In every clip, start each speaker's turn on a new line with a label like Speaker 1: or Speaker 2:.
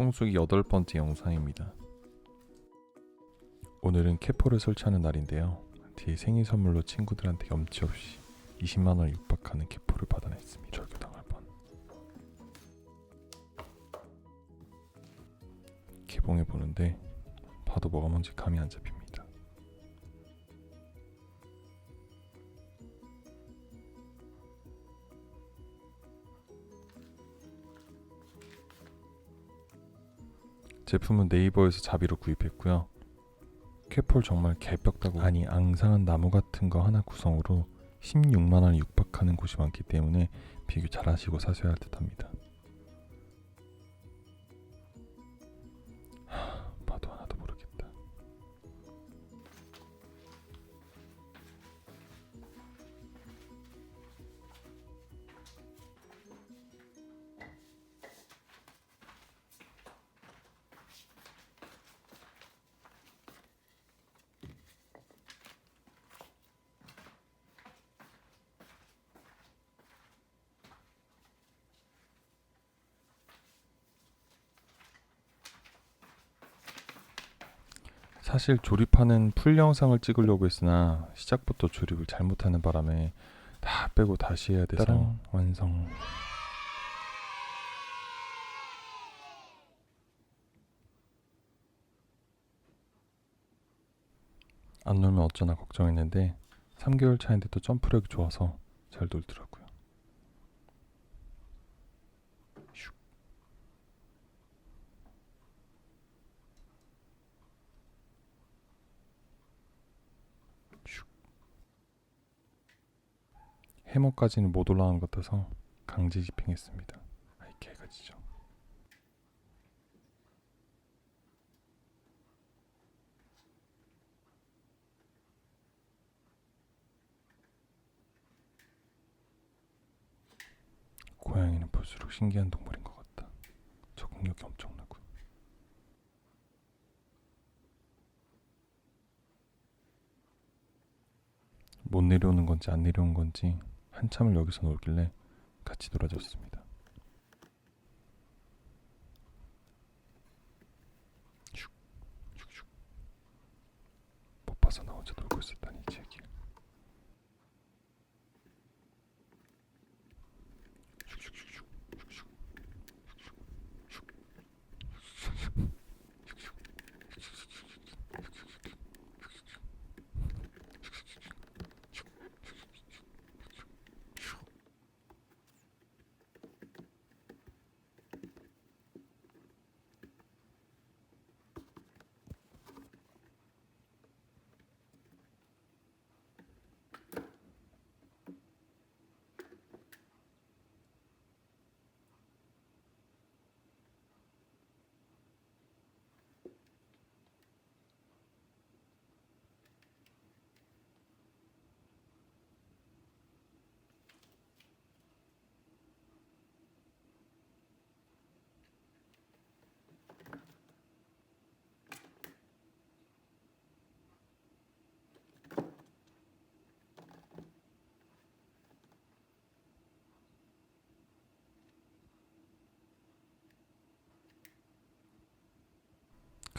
Speaker 1: 통수기 여덟 번째 영상입니다. 오늘은 캐포를 설치하는 날인데요. 뒤에 생일 선물로 친구들한테 염치 없이 20만 원 육박하는 캐포를 받아냈습니다. 절교당할 뻔. 개봉해 보는데 봐도 뭐가 뭔지 감이 안 잡힙니다. 제품은 네이버에서 자비로 구입했고요. 캐폴 정말 개벽다고 아니 앙상한 나무 같은 거 하나 구성으로 16만 원 육박하는 곳이 많기 때문에 비교 잘하시고 사셔야 할 듯합니다. 사실 조립하는 풀 영상을 찍으려고 했으나 시작부터 조립을 잘못하는 바람에 다 빼고 다시 해야 돼서
Speaker 2: 따란.
Speaker 1: 완성. 안 놀면 어쩌나 걱정했는데 3개월 차인데 또 점프력이 좋아서 잘 놀더라고요. 슉. 슉. 해머까지는 못 올라간 것 같아서 강제 집행했습니다. 아이 개가지죠. 고양이는 볼수록 신기한 동물인 것 같다. 적응력이 엄청나군. 못 내려오는 건지 안 내려온 건지 한참을 여기서 놀길래 같이 놀아줬습니다. 슉, 슉슉. 못 봐서 나 혼자 놀고 있었다니 이얘기. 슉슉슉슉, 슉슉,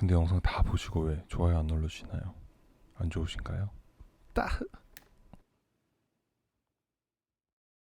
Speaker 1: 근데 영상 다 보시고 왜 좋아요 안 눌러주시나요? 안 좋으신가요?
Speaker 2: 따